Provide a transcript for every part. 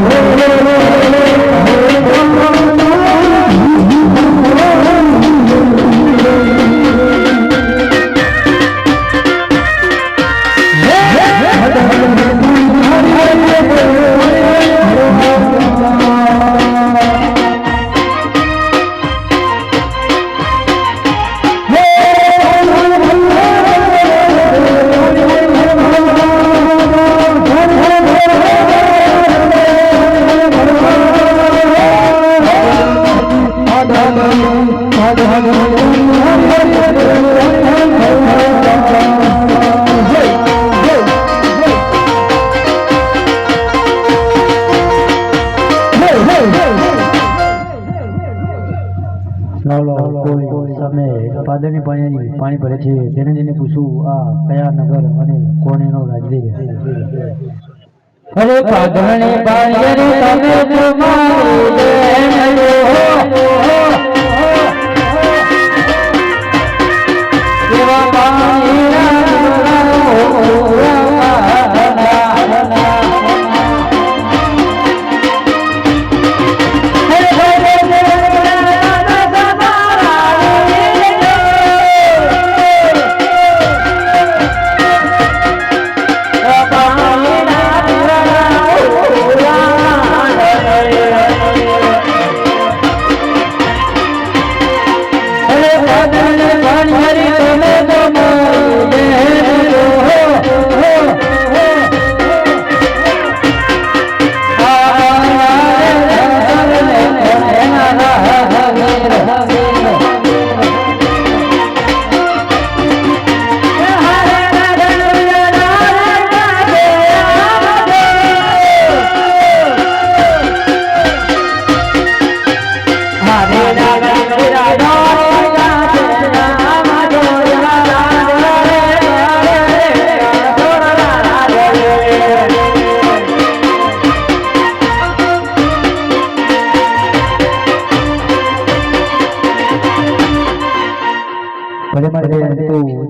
Amén. પાદરની પાણી ભરે છે. તેને જઈને પૂછું, આ કયા નગર અને કોણ એનો રાજવી અરે પાણી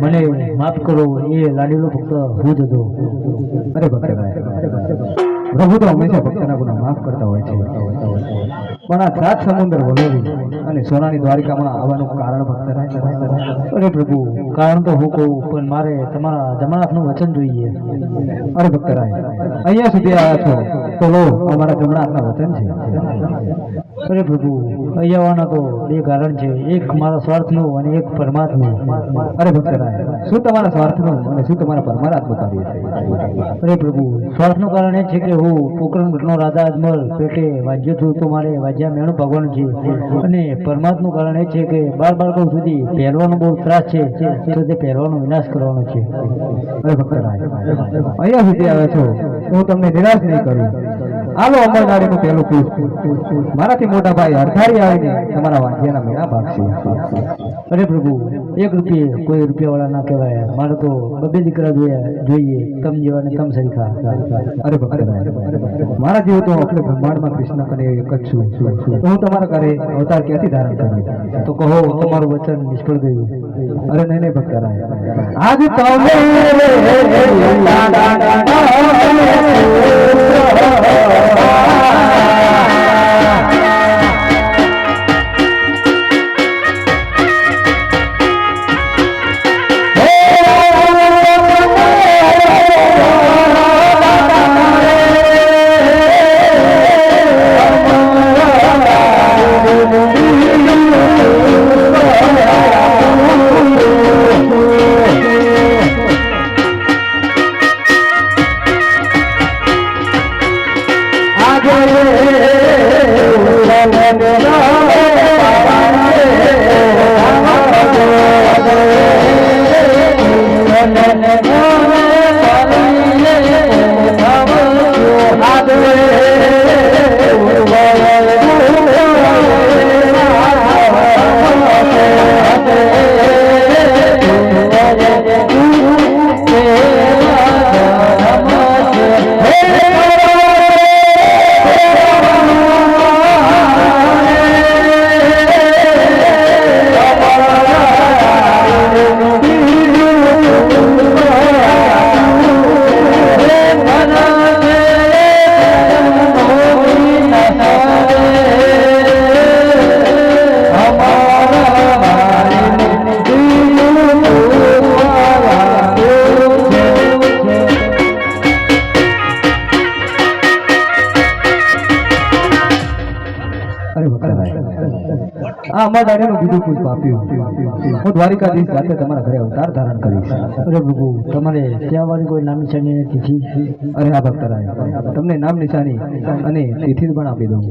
મને માફ કરો, એ લાડીલો ભક્ત હું જ હતો. અરે ભક્ત પ્રભુ તો હંમેશા ભક્તના ગુના માફ કરતા હોય છે. પણ આ સાત સમુદ્ર વલોવી અને સોનાની દ્વારિકામાં આવવાનું કારણ ભક્ત અરે પ્રભુ, કારણ તો હું કહું, પણ મારે તમારા જમણાથનું વચન જોઈએ. અરે ભક્તરાય અહીંયા સુધી આવ્યા છો, તો લો, અમારા જમણાથના વચન છે. અરે પ્રભુ અહીંયા આવવાના તો બે કારણ છે, એક મારા સ્વાર્થનું અને એક પરમાત્માનું. અરે ભક્તરાય શું તમારા સ્વાર્થનું અને શું તમારા પરમારાત્મા કાર્ય છે? અરે પ્રભુ, સ્વાર્થનું કારણ એ છે કે હું પોકરણ રાજા અજમલ, પેટે વાજ્યો છું, તો મારે વાજ્યા મેણું ભગવાન છે, અને પરમાત્માનું કારણ એ છે કે બાર બાળકો સુધી પહેરવાનો બહુ ત્રાસ છે, તો તે પહેરવાનો વિનાશ કરવાનો છે. અહીંયા સુધી આવે છો. હું તમને નિરાશ નહીં કરું. આલો અમરનારીનું પેલું પુષ્પ મારાથી મોટા ભાઈ હરખારી આવીને તમારા વાંધ્યાના મેળા ભાગશે અરે પ્રભુ એક રૂપિયે કોઈ રૂપિયા વાળા ના કહેવાય મારે તો બબે દીકરા જોઈએ જોઈએ તમ જેવા ને તમ સરખા અરે મારા જેવું તો આપણે બ્રહ્માંડમાં કૃષ્ણ કને એક જ છું તો હું તમારા ઘરે અવતાર ક્યાંથી ધારણ કરું તો કહો તમારું વચન નિષ્ફળ ગયું અરે નહીં નહીં ભક્તરાય આજ તમે આ અમાદાણીનું બીજું પૂછ પાપ્યું હું દ્વારિકાધીશ જાતે તમારા ઘરે અવતાર ધારણ કરીશ. અરે પ્રભુ તમારે ત્યાં વાળી કોઈ નામ નિશાની તિથિ? અરે આ ભક્તરાય. તમને નામ નિશાની અને તિથિ પણ આપી દઉં.